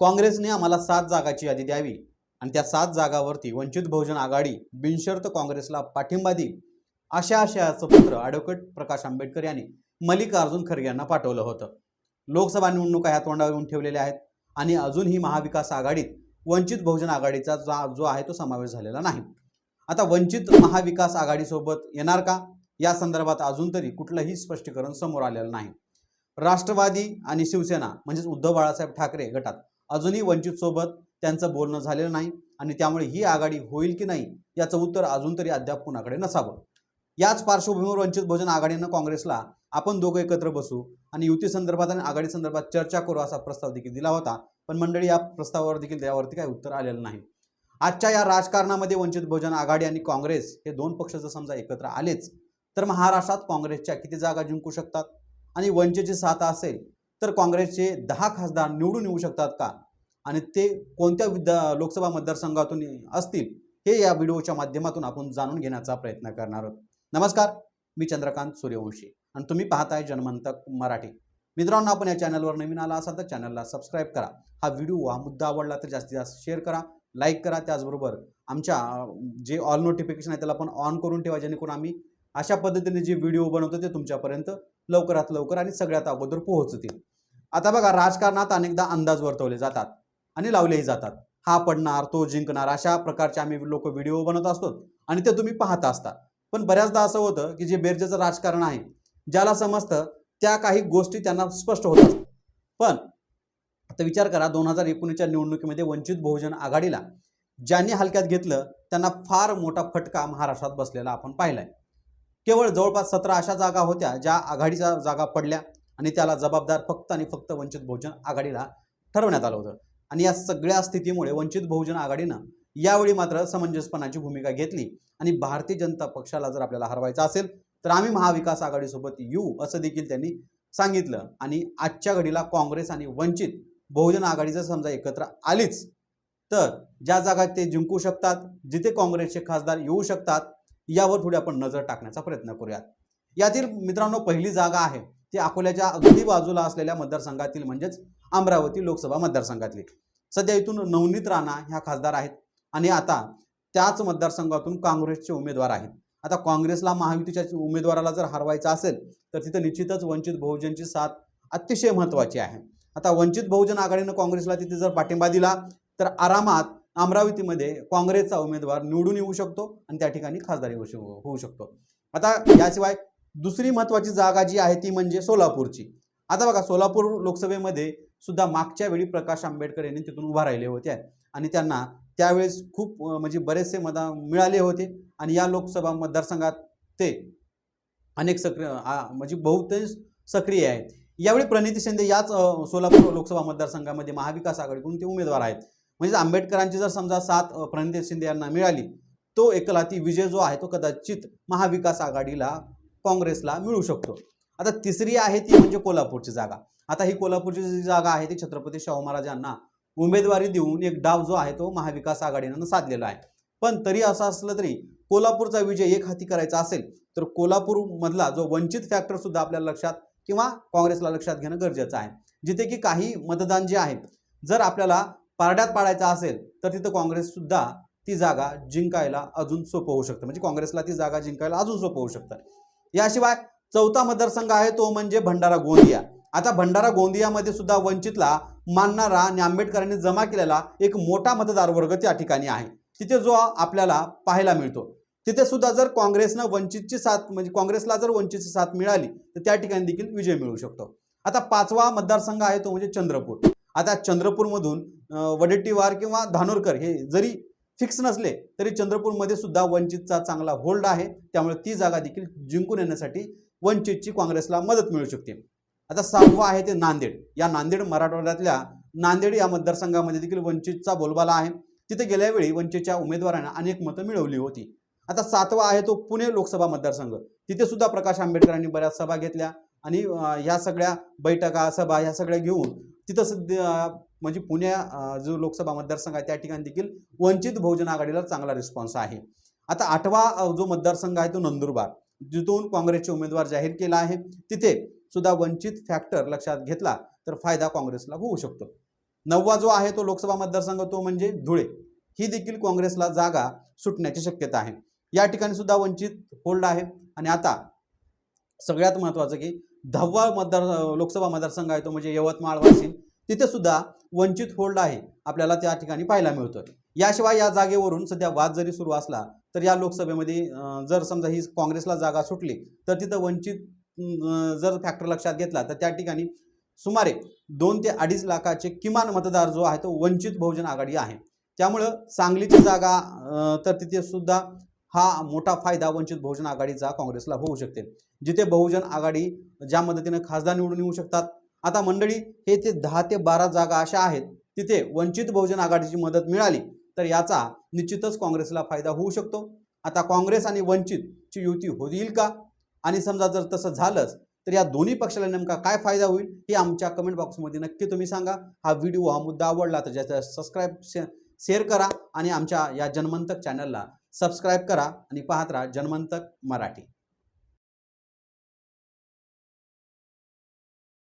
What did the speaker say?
काँग्रेसने आम्हाला सात जागाची यादी द्यावी आणि त्या सात जागावरती वंचित बहुजन आघाडी बिनशर्त काँग्रेसला पाठिंबा देईल अशा आशयाचं पत्र ॲडव्होकेट प्रकाश आंबेडकर यांनी मल्लिकार्जुन खरगे यांना पाठवलं होतं. लोकसभा निवडणुका ह्या तोंडावर येऊन ठेवलेल्या आहेत आणि अजूनही महाविकास आघाडीत वंचित बहुजन आघाडीचा जो आहे तो समावेश झालेला नाही. आता वंचित महाविकास आघाडीसोबत येणार का? या संदर्भात अजून तरी कुठलंही स्पष्टीकरण समोर आलेलं नाही. राष्ट्रवादी आणि शिवसेना म्हणजेच उद्धव बाळासाहेब ठाकरे गटात अजूनही वंचित सोबत त्यांचं बोलणं झालेलं नाही आणि त्यामुळे ही आघाडी होईल की नाही याचं उत्तर अजून तरी अद्याप कुणाकडे नसावं. याच पार्श्वभूमीवर वंचित बहुजन आघाडीनं काँग्रेसला आपण दोघं एकत्र बसू आणि युती संदर्भात आणि आघाडी संदर्भात चर्चा करू असा प्रस्ताव देखील दिला होता. पण मंडळी या प्रस्तावावर देखील त्यावरती काही उत्तर आलेलं नाही. आजच्या या राजकारणामध्ये वंचित बहुजन आघाडी आणि काँग्रेस हे दोन पक्ष जर समजा एकत्र आलेच तर महाराष्ट्रात काँग्रेसच्या किती जागा जिंकू शकतात? आणि वंचितची साथ असेल तर काँग्रेसचे दहा खासदार निवडून येऊ शकतात का? आणि ते कोणत्या विद्या लोकसभा मतदारसंघातून असतील हे या व्हिडिओच्या माध्यमातून आपण जाणून घेण्याचा प्रयत्न करणार आहोत. नमस्कार मी चंद्रकांत सूर्यवंशी आणि तुम्ही पाहताय जनमंतक मराठी. मित्रांनो आपण या चॅनलवर नवीन आला असाल तर चॅनलला सबस्क्राईब करा. हा व्हिडिओ हा मुद्दा आवडला तर जास्तीत जास्त शेअर करा लाईक करा. त्याचबरोबर आमच्या जे ऑल नोटिफिकेशन आहे त्याला पण ऑन करून ठेवा जेणेकरून आम्ही अशा पद्धतीने जे व्हिडिओ बनवतो ते तुमच्यापर्यंत लवकरात लवकर आणि सगळ्यात अगोदर पोहोचतील. आता बघा राजकारणात अनेकदा अंदाज वर्तवले जातात आणि लावलेही जातात. हा पडणार तो जिंकणार अशा प्रकारचे आम्ही लोक व्हिडिओ बनवत असतो आणि ते तुम्ही पाहत असता. पण बऱ्याचदा असं होतं की जे बेरजेचं राजकारण आहे ज्याला समजतं त्या काही गोष्टी त्यांना स्पष्ट होतात पण आता विचार करा दोन हजार एकोणीसच्या निवडणुकीमध्ये वंचित बहुजन आघाडीला ज्यांनी हलक्यात घेतलं त्यांना फार मोठा फटका महाराष्ट्रात बसलेला आपण पाहिलाय. केवळ जवळपास सतरा अशा जागा होत्या ज्या आघाडीच्या जागा पडल्या आणि त्याला जबाबदार फक्त आणि फक्त वंचित बहुजन आघाडीला ठरवण्यात आलं होतं. आणि या सगळ्या स्थितीमुळे वंचित बहुजन आघाडीनं यावेळी मात्र समंजसपणाची भूमिका घेतली. आणि भारतीय जनता पक्षाला जर आपल्याला हरवायचं असेल तर आम्ही महाविकास आघाडीसोबत येऊ असं देखील त्यांनी सांगितलं. आणि आजच्या घडीला काँग्रेस आणि वंचित बहुजन आघाडी जर समजा एकत्र आलीच तर ज्या जागा ते जिंकू शकतात जिथे काँग्रेसचे खासदार येऊ शकतात यावर थोडी आपण नजर टाकण्याचा प्रयत्न करूयात. यातील मित्रांनो पहिली जागा आहे ती अकोल्याच्या अगदी बाजूला असलेल्या मतदारसंघातील म्हणजेच अमरावती लोकसभा मतदारसंघातली. सध्या इथून नवनीत राणा ह्या खासदार आहेत आणि आता त्याच मतदारसंघातून काँग्रेसचे उमेदवार आहेत. आता काँग्रेसला महायुतीच्या उमेदवाराला जर हरवायचं असेल तर तिथं निश्चितच वंचित बहुजनची साथ अतिशय महत्त्वाची आहे. आता वंचित बहुजन आघाडीनं काँग्रेसला तिथे जर पाठिंबा दिला तर आरामात अमरावतीमध्ये काँग्रेसचा उमेदवार निवडून येऊ शकतो आणि त्या ठिकाणी खासदारी होऊ होऊ शकतो. आता याशिवाय दुसरी महत्त्वाची जागा जी आहे ती म्हणजे सोलापूरची. आता बघा सोलापूर लोकसभेमध्ये सुद्धा मागच्या वेळी प्रकाश आंबेडकर यांनी तिथून उभा राहिले होते आणि त्यांना त्यावेळेस खूप म्हणजे बरेचसे मत मिळाले होते आणि या लोकसभा मतदारसंघात ते अनेक सक्रिय म्हणजे बहुतेक सक्रिय आहेत. यावेळी प्रणिती शिंदे याच सोलापूर लोकसभा मतदारसंघामध्ये महाविकास आघाडीकडून ते उमेदवार आहेत. म्हणजे आंबेडकरांची जर समजा साथ अं, शिंदे यांना मिळाली तो एकलाती विजय जो आहे तो कदाचित महाविकास आघाडीला काँग्रेसला मिळू शकतो. आता तिसरी आहे ती म्हणजे कोल्हापूरची जागा. आता ही कोल्हापूरची जी जागा आहे ती छत्रपती शाहू महाराजांना उमेदवारी देऊन एक डाव जो आहे तो महाविकास आघाडीनं साधलेला आहे. पण तरी असं असलं तरी कोल्हापूरचा विजय एक हाती करायचा असेल तर कोल्हापूरमधला जो वंचित फॅक्टर सुद्धा आपल्या लक्षात किंवा काँग्रेसला लक्षात घेणं गरजेचं आहे. जिथे की काही मतदान जे आहे जर आपल्याला पारड्यात पाडायचा असेल तर तिथं काँग्रेस सुद्धा ती जागा जिंकायला अजून सोपं होऊ शकतं. म्हणजे काँग्रेसला ती जागा जिंकायला अजून सोपं होऊ शकतं. याशिवाय चौथा मतदारसंघ आहे तो म्हणजे भंडारा गोंदिया. आता भंडारा गोंदियामध्ये सुद्धा वंचितला मानणारा आणि आंबेडकरांनी जमा केलेला एक मोठा मतदार वर्ग त्या ठिकाणी आहे. तिथे जो आपल्याला पाहायला मिळतो. तिथे सुद्धा जर काँग्रेसनं वंचितची साथ म्हणजे काँग्रेसला जर वंचितची साथ मिळाली तर त्या ठिकाणी देखील विजय मिळू शकतो. आता पाचवा मतदारसंघ आहे तो म्हणजे चंद्रपूर. आता चंद्रपूरमधून वडेट्टीवार किंवा धानोरकर हे जरी फिक्स नसले तरी चंद्रपूरमध्ये सुद्धा वंचितचा चांगला होल्ड आहे. त्यामुळे ती जागा देखील जिंकून येण्यासाठी वंचितची काँग्रेसला मदत मिळू शकते. आता सहावं आहे ते नांदेड. या नांदेड मराठवाड्यातल्या नांदेड या मतदारसंघामध्ये देखील वंचितचा बोलबाला आहे. तिथे गेल्या वेळी वंचितच्या उमेदवारांना अनेक मतं मिळवली होती. आता सातवा आहे तो पुणे लोकसभा मतदारसंघ. तिथे सुद्धा प्रकाश आंबेडकरांनी बऱ्याच सभा घेतल्या. आणि ह्या सगळ्या बैठका सभा ह्या सगळ्या घेऊन तिथं सध्या म्हणजे पुण्या जो लोकसभा मतदारसंघ आहे त्या ठिकाणी देखील वंचित बहुजन आघाडीला चांगला रिस्पॉन्स आहे. आता आठवा जो मतदारसंघ आहे तो नंदुरबार जिथून काँग्रेसचे उमेदवार जाहीर केला आहे. तिथे सुद्धा वंचित फॅक्टर लक्षात घेतला तर फायदा काँग्रेसला होऊ शकतो. नववा जो आहे तो लोकसभा मतदारसंघ तो म्हणजे धुळे. ही देखील काँग्रेसला जागा सुटण्याची शक्यता आहे. या ठिकाणी सुद्धा वंचित होल्ड आहे. आणि आता सगळ्यात महत्त्वाचं की दहावा मतदार लोकसभा मतदारसंघ आहे तो म्हणजे यवतमाळ वाशिम. तिथे सुद्धा वंचित होल्ड आहे. आपल्याला त्या ठिकाणी पाहायला मिळतं याशिवाय या जागेवरून सध्या वाद जरी सुरू असला तर या लोकसभेमध्ये जर समजा ही काँग्रेसला जागा सुटली तर तिथं वंचित जर फॅक्टर लक्षात घेतला तर त्या ठिकाणी सुमारे दोन ते अडीच लाखाचे किमान मतदार जो आहे तो वंचित बहुजन आघाडी आहे. त्यामुळं सांगलीची जागा तर तिथे सुद्धा हा मोठा फायदा वंचित बहुजन आघाडीचा काँग्रेसला होऊ शकते. जिथे बहुजन आघाडी ज्या मदतीनं खासदार निवडून येऊ शकतात आता मंडळी हे ते दहा ते बारा जागा अशा आहेत तिथे वंचित बहुजन आघाडीची मदत मिळाली तर याचा निश्चितच काँग्रेसला फायदा होऊ शकतो. आता काँग्रेस आणि वंचितची युती होईल का? आणि समजा जर तसं झालंच तर या दोन्ही पक्षाला नेमका काय फायदा होईल हे आमच्या कमेंट बॉक्समध्ये नक्की तुम्ही सांगा. हा व्हिडिओ हा मुद्दा आवडला तर ज्याचा सबस्क्राईब शेअर करा आणि आमच्या या जनमंतक चॅनलला सबस्क्राईब करा आणि पाहत राहा जन्मांतक मराठी.